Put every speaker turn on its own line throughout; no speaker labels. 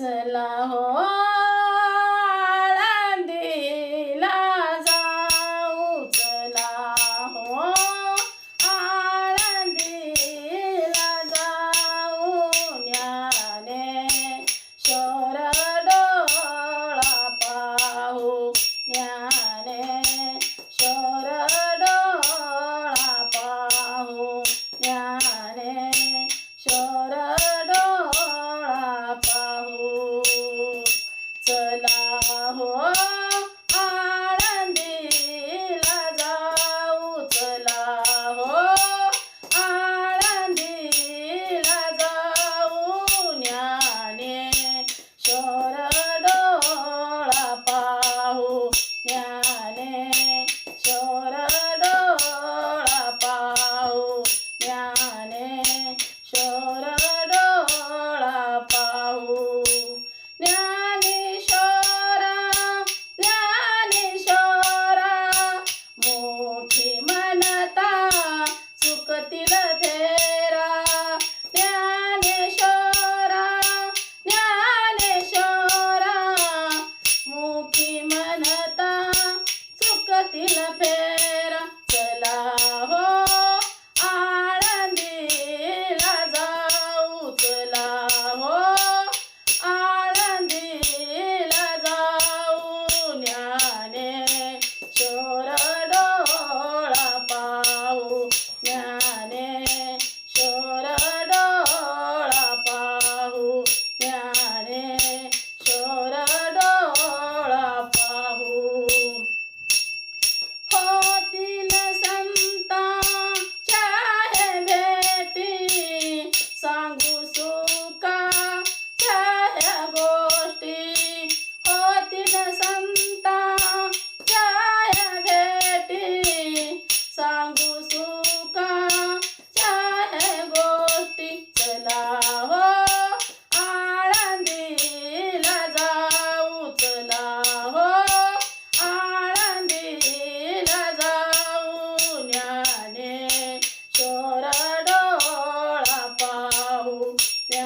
la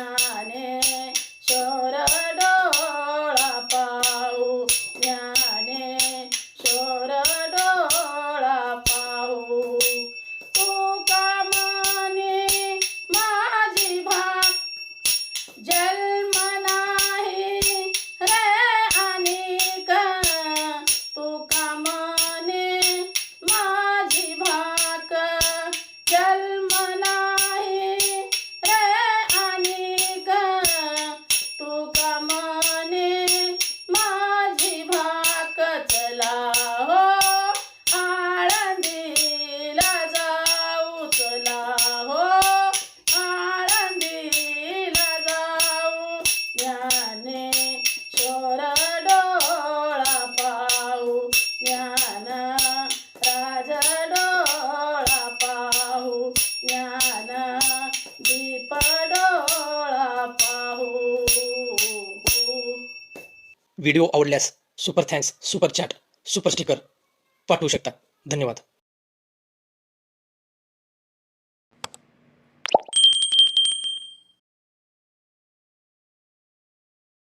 Nana. ज्ञान दीप पाहू.
Video आवडल्यास super thanks super chat super sticker पाठवू शकता. धन्यवाद.